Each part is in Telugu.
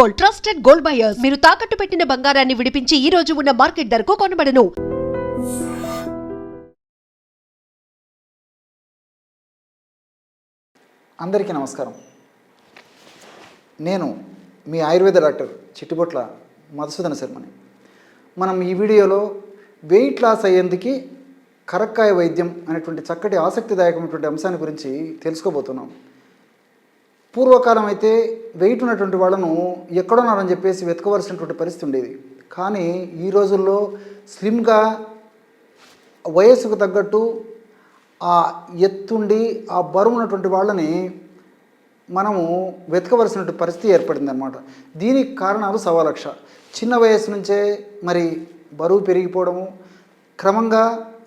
Gold trusted gold buyers. మీరు తాకట్టు పెట్టిన బంగారాన్ని విడిపించి ఈ రోజు ఉన్న మార్కెట్ ధరకు కొనబడను. అందరికీ నమస్కారం. నేను మీ ఆయుర్వేద డాక్టర్ చిట్టుబొట్ల మధుసూదన శర్మని. మనం ఈ వీడియోలో వెయిట్ లాస్ అయ్యేందుకు కరక్కాయ వైద్యం అనేటువంటి చక్కటి ఆసక్తిదాయకమైనటువంటి అంశాన్ని గురించి తెలుసుకోబోతున్నాం. పూర్వకాలం అయితే వెయిట్ ఉన్నటువంటి వాళ్ళను ఎక్కడున్నారని చెప్పేసి వెతకవలసినటువంటి పరిస్థితి ఉండేది. కానీ ఈ రోజుల్లో స్లిమ్గా వయస్సుకు తగ్గట్టు ఆ ఎత్తుండి ఆ బరువు ఉన్నటువంటి వాళ్ళని మనము వెతకవలసినటువంటి పరిస్థితి ఏర్పడింది అనమాట దీనికి కారణాలు సవాలక్ష. చిన్న వయసు నుంచే మరి బరువు పెరిగిపోవడము క్రమంగా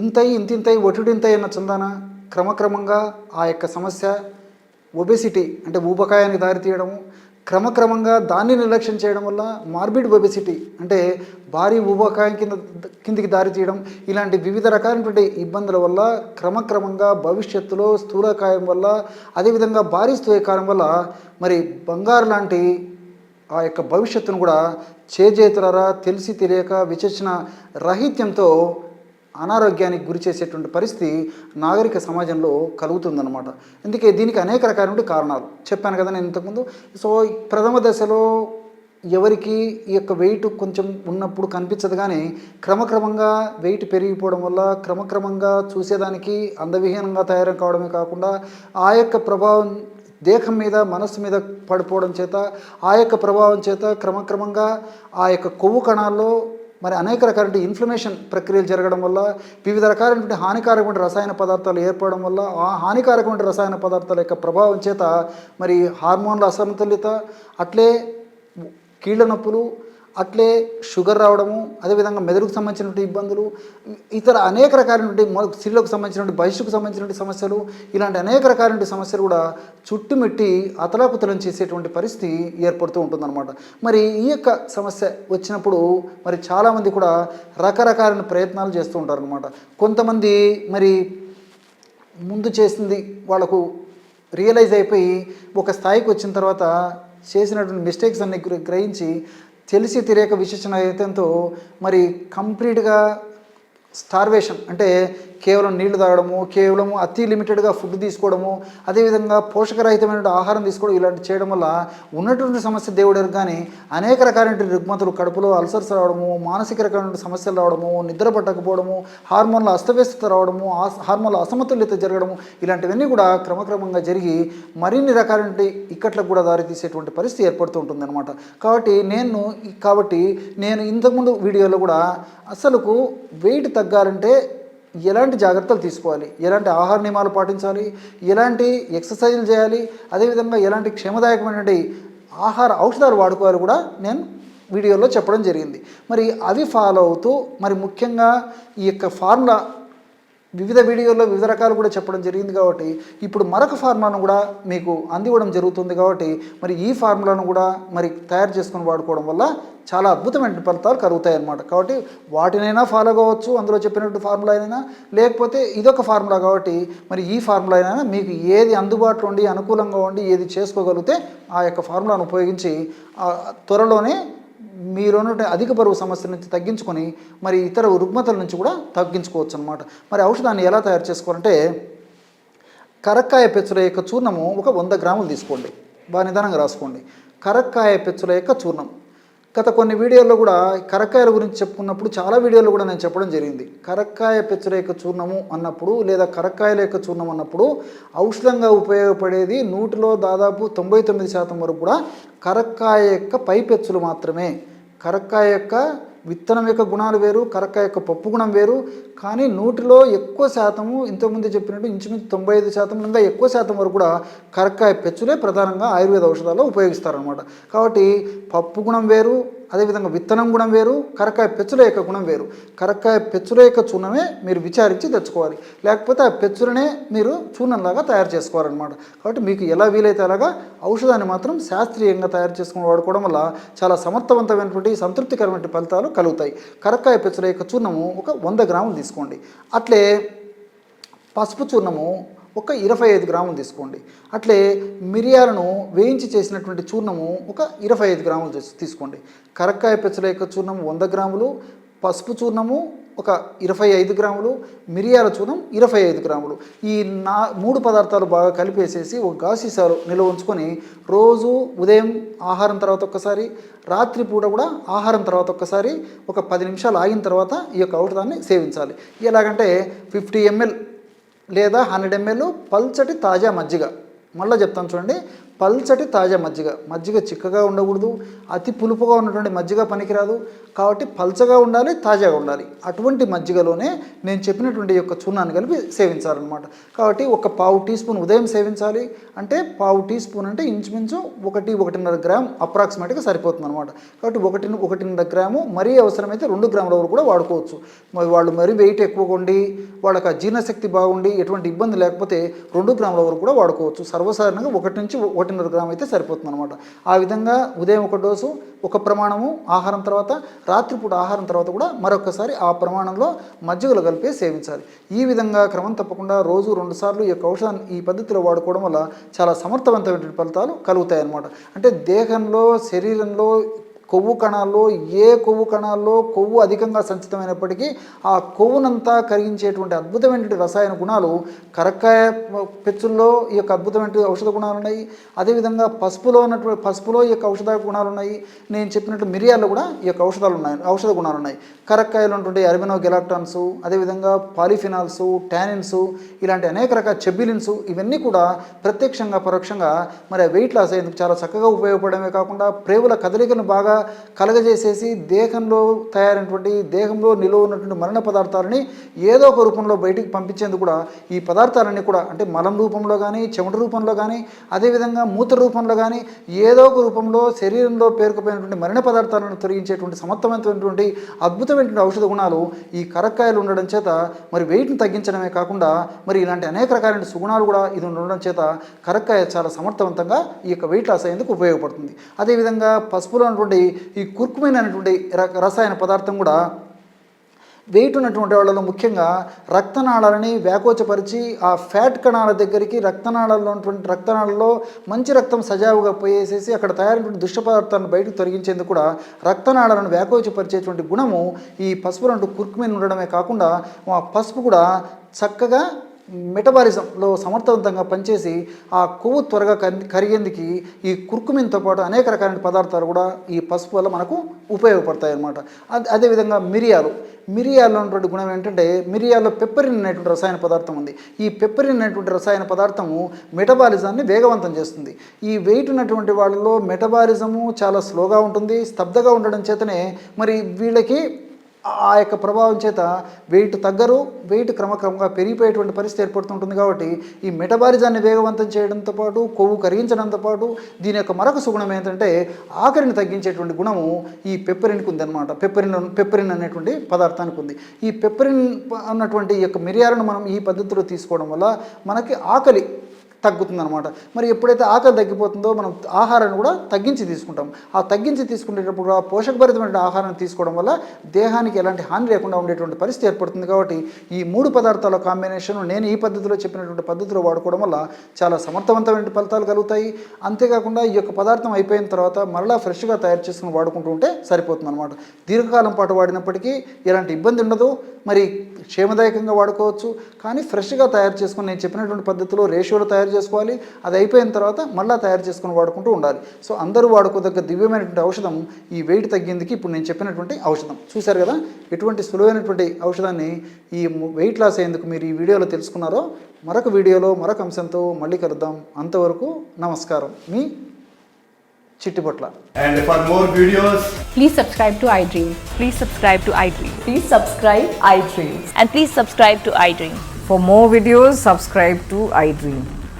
ఇంతై ఇంతింతై ఒటిడింతై అన్న చందాన క్రమక్రమంగా ఆ యొక్క సమస్య ఒబెసిటీ అంటే ఊబకాయానికి దారితీయడము క్రమక్రమంగా దాన్ని నిర్లక్ష్యం చేయడం వల్ల మార్బిడ్ ఒబెసిటీ అంటే భారీ ఊబకాయం కింద కిందికి దారి తీయడం ఇలాంటి వివిధ రకాలైనటువంటి ఇబ్బందుల వల్ల క్రమక్రమంగా భవిష్యత్తులో స్థూలకాయం వల్ల అదేవిధంగా భారీ స్థూలకాయం వల్ల మరి బంగారు లాంటి ఆ యొక్క భవిష్యత్తును కూడా చేజేతులరా తెలిసి తెలియక విచక్షణ రహిత్యంతో అనారోగ్యానికి గురి చేసేటువంటి పరిస్థితి నాగరిక సమాజంలో కలుగుతుందన్నమాట. అందుకే దీనికి అనేక రకాలైన కారణాలు. చెప్పాను కదా నేను ఇంతకుముందు. సో ప్రథమ దశలో ఎవరికి ఈ యొక్క వెయిట్ కొంచెం ఉన్నప్పుడు కనిపించదు కానీ క్రమక్రమంగా వెయిట్ పెరిగిపోవడం వల్ల క్రమక్రమంగా చూసేదానికి అందవిహీనంగా తయారు కావడమే కాకుండా ఆ యొక్క ప్రభావం దేహం మీద మనస్సు మీద పడిపోవడం చేత ఆ యొక్క ప్రభావం చేత క్రమక్రమంగా ఆ యొక్క కొవ్వు కణాల్లో మరి అనేక రకాల ఇన్ఫ్లమేషన్ ప్రక్రియలు జరగడం వల్ల వివిధ రకాలైనటువంటి హానికారకమైన రసాయన పదార్థాలు ఏర్పడడం వల్ల ఆ హానికారకమైన రసాయన పదార్థాల యొక్క ప్రభావం చేత మరి హార్మోన్ల అసమతుల్యత అట్లే కీళ్ళ నొప్పులు అట్లే షుగర్ రావడము అదేవిధంగా మెదడుకు సంబంధించినటువంటి ఇబ్బందులు ఇతర అనేక రకాలైనటువంటి స్త్రీలకు సంబంధించినటువంటి బహిష్కు సంబంధించినటువంటి సమస్యలు ఇలాంటి అనేక రకాలైన సమస్యలు కూడా చుట్టుమిట్టి అతలాకుతలం చేసేటువంటి పరిస్థితి ఏర్పడుతూ ఉంటుందన్నమాట. మరి ఈ యొక్క సమస్య వచ్చినప్పుడు మరి చాలామంది కూడా రకరకాలైన ప్రయత్నాలు చేస్తూ ఉంటారనమాట కొంతమంది మరి ముందు చేసింది వాళ్ళకు రియలైజ్ అయిపోయి ఒక స్థాయికి వచ్చిన తర్వాత చేసినటువంటి మిస్టేక్స్ అన్ని గ్రహించి తెలిసి తెలియక విశేషణ అయితే మరి కంప్లీట్గా స్టార్వేషన్ అంటే కేవలం నీళ్ళు తాగడము కేవలము అతి లిమిటెడ్గా ఫుడ్ తీసుకోవడము అదేవిధంగా పోషకరహితమైన ఆహారం తీసుకోవడం ఇలాంటి చేయడం వల్ల ఉన్నటువంటి సమస్య దేవుడు కానీ అనేక రకాలైన రుగ్మతలు కడుపులో అల్సర్స్ రావడము మానసిక రకమైన సమస్యలు రావడము నిద్ర పట్టకపోవడము హార్మోన్ల అస్తవ్యస్తత రావడము ఆ- హార్మోన్ల అసమతుల్యత జరగడము ఇలాంటివన్నీ కూడా క్రమక్రమంగా జరిగి మరిన్ని రకాలైన ఇక్కట్లకు కూడా దారితీసేటువంటి పరిస్థితి ఏర్పడుతూ ఉంటుందన్నమాట. కాబట్టి నేను కాబట్టి నేను ఇంతకుముందు వీడియోలో కూడా అసలుకు వెయిట్ తగ్గాలంటే ఎలాంటి జాగ్రత్తలు తీసుకోవాలి? ఎలాంటి ఆహార నియమాలు పాటించాలి? ఎలాంటి ఎక్సర్సైజులు చేయాలి? అదేవిధంగా ఎలాంటి క్షేమదాయకమైనటువంటి ఆహార ఔషధాలు వాడుకోవాలి కూడా నేను వీడియోలో చెప్పడం జరిగింది. మరి అవి ఫాలో అవుతూ మరి ముఖ్యంగా ఈ యొక్క ఫార్ములా వివిధ వీడియోల్లో వివిధ రకాలు కూడా చెప్పడం జరిగింది కాబట్టి ఇప్పుడు మరొక ఫార్ములాను కూడా మీకు అందివ్వడం జరుగుతుంది కాబట్టి మరి ఈ ఫార్ములాను కూడా మరి తయారు చేసుకొని వాడుకోవడం వల్ల చాలా అద్భుతమైన ఫలితాలు కలుగుతాయి అనమాట కాబట్టి వాటినైనా ఫాలో కావచ్చు అందులో చెప్పినట్టు ఫార్ములా అయినా. లేకపోతే ఇదొక ఫార్ములా కాబట్టి మరి ఈ ఫార్ములా అయినా మీకు ఏది అందుబాటులో ఉండి అనుకూలంగా ఉండి ఏది చేసుకోగలిగితే ఆ యొక్క ఫార్ములాను ఉపయోగించి త్వరలోనే త్వరలోనే మీరున్నటువంటి అధిక బరువు సమస్య నుంచి తగ్గించుకొని మరి ఇతర రుగ్మతల నుంచి కూడా తగ్గించుకోవచ్చు అనమాట మరి ఔషధాన్ని ఎలా తయారు చేసుకోవాలంటే కరక్కాయ పెచ్చుల యొక్క చూర్ణము ఒక వంద గ్రాములు తీసుకోండి. బాగా నిదానంగా రాసుకోండి. కరక్కాయ పెచ్చుల యొక్క చూర్ణం. గత కొన్ని వీడియోల్లో కూడా కరక్కాయల గురించి చెప్పుకున్నప్పుడు చాలా వీడియోల్లో కూడా నేను చెప్పడం జరిగింది. కరక్కాయ పెచ్చుల యొక్క చూర్ణము అన్నప్పుడు లేదా కరక్కాయల యొక్క చూర్ణం అన్నప్పుడు ఔషధంగా ఉపయోగపడేది నూటిలో దాదాపు తొంభై తొమ్మిది శాతం వరకు కూడా కరక్కాయ యొక్క పై పెచ్చులు మాత్రమే. కరక్కాయ యొక్క విత్తనం యొక్క గుణాలు వేరు కరక్క యొక్క పప్పు గుణం వేరు. కానీ నూటిలో ఎక్కువ శాతము ఇంతకుముందు చెప్పినట్టు ఇంచుమించు తొంభై ఐదు శాతం ఇంకా ఎక్కువ శాతం వరకు కూడా కరక్కాయ పెచ్చులే ప్రధానంగా ఆయుర్వేద ఔషధాల్లో ఉపయోగిస్తారనమాట కాబట్టి పప్పు గుణం వేరు అదేవిధంగా విత్తనం గుణం వేరు కరకాయ పెచ్చుల యొక్క గుణం వేరు. కరక్కాయ పెచ్చుల యొక్క చూర్ణమే మీరు విచారించి తెచ్చుకోవాలి. లేకపోతే ఆ పెచ్చులనే మీరు చూర్ణంలాగా తయారు చేసుకోవాలన్నమాట. కాబట్టి మీకు ఎలా వీలైతే అలాగా ఔషధాన్ని మాత్రం శాస్త్రీయంగా తయారు చేసుకుని వాడుకోవడం వల్ల చాలా సమర్థవంతమైనటువంటి సంతృప్తికరమైన ఫలితాలు కలుగుతాయి. కరకాయ పెచ్చుల యొక్క చూర్ణము ఒక వంద గ్రాములు తీసుకోండి. అట్లే పసుపు చూర్ణము ఒక ఇరవై ఐదు గ్రాములు తీసుకోండి. అట్లే మిరియాలను వేయించి చేసినటువంటి చూర్ణము ఒక ఇరవై ఐదు గ్రాములు తీసుకోండి. కరక్కాయ పెచ్చల యొక్క చూర్ణం వంద గ్రాములు పసుపు చూర్ణము ఒక ఇరవై ఐదు గ్రాములు మిరియాల చూర్ణం ఇరవై ఐదు గ్రాములు. ఈ నా మూడు పదార్థాలు బాగా కలిపేసేసి ఒక గాసీసాలు నిల్వ ఉంచుకొని రోజు ఉదయం ఆహారం తర్వాత ఒక్కసారి రాత్రి పూట కూడా ఆహారం తర్వాత ఒక్కసారి ఒక పది నిమిషాలు ఆగిన తర్వాత ఈ యొక్క ఔషధాన్ని సేవించాలి. ఎలాగంటే ఫిఫ్టీ ఎంఎల్ లేదా హండ్రెడ్ ఎంఎల్ పల్చటి తాజా మజ్జిగ. మళ్ళీ చెప్తాను చూడండి. పల్చటి తాజా మజ్జిగ. మజ్జిగ చిక్కగా ఉండకూడదు అతి పులుపుగా ఉన్నటువంటి మజ్జిగ పనికిరాదు. కాబట్టి పల్చగా ఉండాలి తాజాగా ఉండాలి. అటువంటి మజ్జిగలోనే నేను చెప్పినటువంటి యొక్క చూర్ణాన్ని కలిపి సేవించాలన్నమాట. కాబట్టి ఒక పావు టీ స్పూన్ ఉదయం సేవించాలి. అంటే పావు టీ స్పూన్ అంటే ఇంచుమించు ఒకటి ఒకటిన్నర గ్రామ్ అప్రాక్సిమేట్గా సరిపోతుంది అనమాట కాబట్టి ఒకటి ఒకటిన్నర గ్రాము మరీ అవసరమైతే రెండు గ్రాముల వరకు కూడా వాడుకోవచ్చు. మరి వాళ్ళు మరీ వెయిట్ ఎక్కువగా ఉండి వాళ్ళకి ఆ జీర్ణశక్తి బాగుండి ఎటువంటి ఇబ్బంది లేకపోతే రెండు గ్రాముల వరకు కూడా వాడుకోవచ్చు. సర్వసాధారణంగా ఒకటి నుంచి ఒకటిన్నర గ్రామ్ అయితే సరిపోతుంది అనమాట ఆ విధంగా ఉదయం ఒక డోసు ఒక ప్రమాణము ఆహారం తర్వాత రాత్రిపూట ఆహారం తర్వాత కూడా మరొకసారి ఆ ప్రమాణంలో మజ్జిగలు కలిపి సేవించాలి. ఈ విధంగా క్రమం తప్పకుండా రోజు రెండు సార్లు ఈ యొక్క ఔషధాన్ని ఈ పద్ధతిలో వాడుకోవడం వల్ల చాలా సమర్థవంతమైన ఫలితాలు కలుగుతాయి అన్నమాట అంటే దేహంలో శరీరంలో కొవ్వు కణాల్లో ఏ కొవ్వు కణాల్లో కొవ్వు అధికంగా సంచితమైనప్పటికీ ఆ కొవ్వునంతా కరిగించేటువంటి అద్భుతమైనటువంటి రసాయన గుణాలు కరక్కాయ పెచ్చుల్లో ఈ యొక్క అద్భుతమైన ఔషధ గుణాలు ఉన్నాయి. అదేవిధంగా పసుపులో ఉన్నటువంటి పసుపులో ఈ యొక్క ఔషధ గుణాలు ఉన్నాయి. నేను చెప్పినట్టు మిరియాల్లో కూడా ఈ యొక్క ఔషధాలు ఉన్నాయి ఔషధ గుణాలు ఉన్నాయి. కరక్కాయలు ఉన్నటువంటి అరిమినో గెలాక్టాన్స్ అదేవిధంగా పాలిఫినాల్స్ టానిన్స్ ఇలాంటి అనేక రకాల చెబిలిన్స్ ఇవన్నీ కూడా ప్రత్యక్షంగా పరోక్షంగా మరి వెయిట్ లాస్ అయ్యేందుకు చాలా చక్కగా ఉపయోగపడమే కాకుండా ప్రేవుల కదలికను బాగా కలగజేసేసి దేహంలో తయారైనటువంటి దేహంలో నిలువ ఉన్నటువంటి మరణ పదార్థాలని ఏదో ఒక రూపంలో బయటికి పంపించేందుకు కూడా ఈ పదార్థాలన్నీ కూడా అంటే మలం రూపంలో కానీ చెమట రూపంలో కానీ అదేవిధంగా మూత్ర రూపంలో కానీ ఏదో ఒక రూపంలో శరీరంలో పేరుకుపోయినటువంటి మరణ పదార్థాలను తొలగించేటువంటి సమర్థవంతమైనటువంటి అద్భుతమైనటువంటి ఔషధ గుణాలు ఈ కరక్కాయలు ఉండడం చేత మరి వెయిట్ని తగ్గించడమే కాకుండా మరి ఇలాంటి అనేక రకాలైన సుగుణాలు కూడా ఇది ఉండడం చేత కరక్కాయ చాలా సమర్థవంతంగా ఈ యొక్క వెయిట్ లాస్ అయ్యేందుకు ఉపయోగపడుతుంది. అదేవిధంగా పసుపులో ఉన్నటువంటి ఈ కుర్కుమైన అనేటువంటి ర- రసాయన పదార్థం కూడా వెయిట్ ఉన్నటువంటి వాళ్ళలో ముఖ్యంగా రక్తనాళాలని వ్యాకోచపరిచి ఆ ఫ్యాట్ కణాల దగ్గరికి రక్తనాళాల్లో ఉన్నటువంటి రక్తనాళాల్లో మంచి రక్తం సజావుగా పోయేసేసి అక్కడ తయారైనటువంటి దుష్ట పదార్థాలను బయటకు తొలగించేందుకు కూడా రక్తనాళాలను వ్యాకోచపరిచేటువంటి గుణము ఈ పసుపులో కుర్కుమిన్ ఉండడమే కాకుండా ఆ పసుపు కూడా చక్కగా మెటబాలిజంలో సమర్థవంతంగా పనిచేసి ఆ కొవ్వు త్వరగా కరిగేందుకు ఈ కుర్కుమిన్తో పాటు అనేక రకాలైన పదార్థాలు కూడా ఈ పసుపు వల్ల మనకు ఉపయోగపడతాయి అన్నమాట అదే అదేవిధంగా మిరియాలు. మిరియాల్లో ఉన్నటువంటి గుణం ఏంటంటే మిరియాల్లో పెప్పరిన్ అనేటువంటి రసాయన పదార్థం ఉంది. ఈ పెప్పరిన్ అనేటువంటి రసాయన పదార్థము మెటబాలిజాన్ని వేగవంతం చేస్తుంది. ఈ వెయిట్ ఉన్నటువంటి వాళ్ళలో మెటబాలిజము చాలా స్లోగా ఉంటుంది స్తబ్దగా ఉండడం చేతనే మరి వీళ్ళకి ఆ యొక్క ప్రభావం చేత వెయిట్ తగ్గరు వెయిట్ క్రమక్రమంగా పెరిగిపోయేటువంటి పరిస్థితి ఏర్పడుతుంటుంది కాబట్టి ఈ మెటబాలిజాన్ని వేగవంతం చేయడంతో పాటు కొవ్వు కరిగించడంతో పాటు దీని యొక్క మరొక సుగుణం ఏంటంటే ఆకలిని తగ్గించేటువంటి గుణము ఈ పెప్పరిన్కి ఉందన్నమాట. పెప్పరిన్ పెప్పరిన్ అనేటువంటి పదార్థానికి ఉంది. ఈ పెప్పరిన్ అన్నటువంటి యొక్క మిరియాలను మనం ఈ పద్ధతిలో తీసుకోవడం వల్ల మనకి ఆకలి తగ్గుతుందనమాట మరి ఎప్పుడైతే ఆకలి తగ్గిపోతుందో మనం ఆహారాన్ని కూడా తగ్గించి తీసుకుంటాం. ఆ తగ్గించి తీసుకునేటప్పుడు కూడా పోషకభరితమైన ఆహారాన్ని తీసుకోవడం వల్ల దేహానికి ఎలాంటి హాని లేకుండా ఉండేటువంటి పరిస్థితి ఏర్పడుతుంది. కాబట్టి ఈ మూడు పదార్థాల కాంబినేషన్ నేను ఈ పద్ధతిలో చెప్పినటువంటి పద్ధతిలో వాడుకోవడం వల్ల చాలా సమర్థవంతమైన ఫలితాలు కలుగుతాయి. అంతేకాకుండా ఈ యొక్క పదార్థం అయిపోయిన తర్వాత మరలా ఫ్రెష్గా తయారు చేసుకుని వాడుకుంటూ ఉంటే సరిపోతుంది అనమాట దీర్ఘకాలం పాటు వాడినప్పటికీ ఎలాంటి ఇబ్బంది ఉండదు. మరి క్షేమదాయకంగా వాడుకోవచ్చు. కానీ ఫ్రెష్గా తయారు చేసుకుని నేను చెప్పినటువంటి పద్ధతిలో రేషియోలో తయారు చేసుకోవాలి అది అయిపోయిన తర్వాత మళ్ళీ తయారు చేసుకుని వాడుకుంటూ ఉండాలి సో అందరూ వాడుకోదగ్గ దివ్యమైనటువంటి ఔషధం ఈ వెయిట్ తగ్గేందుకు ఇప్పుడు నేను చెప్పినటువంటి ఔషధం చూశారు కదా ఎటువంటి సులువైనటువంటి ఔషధాన్ని ఈ వెయిట్ లాస్ అయ్యేందుకు మీరు ఈ వీడియోలో తెలుసుకున్నారో మరొక వీడియోలో మరొక అంశంతో మళ్ళీ కలుద్దాం అంతవరకు నమస్కారం మీ Chittipotla And for more videos, Please subscribe to iDream. Please subscribe to iDream. Please subscribe iDreams. And please subscribe to iDream. For more videos, subscribe to iDream. please like, share, and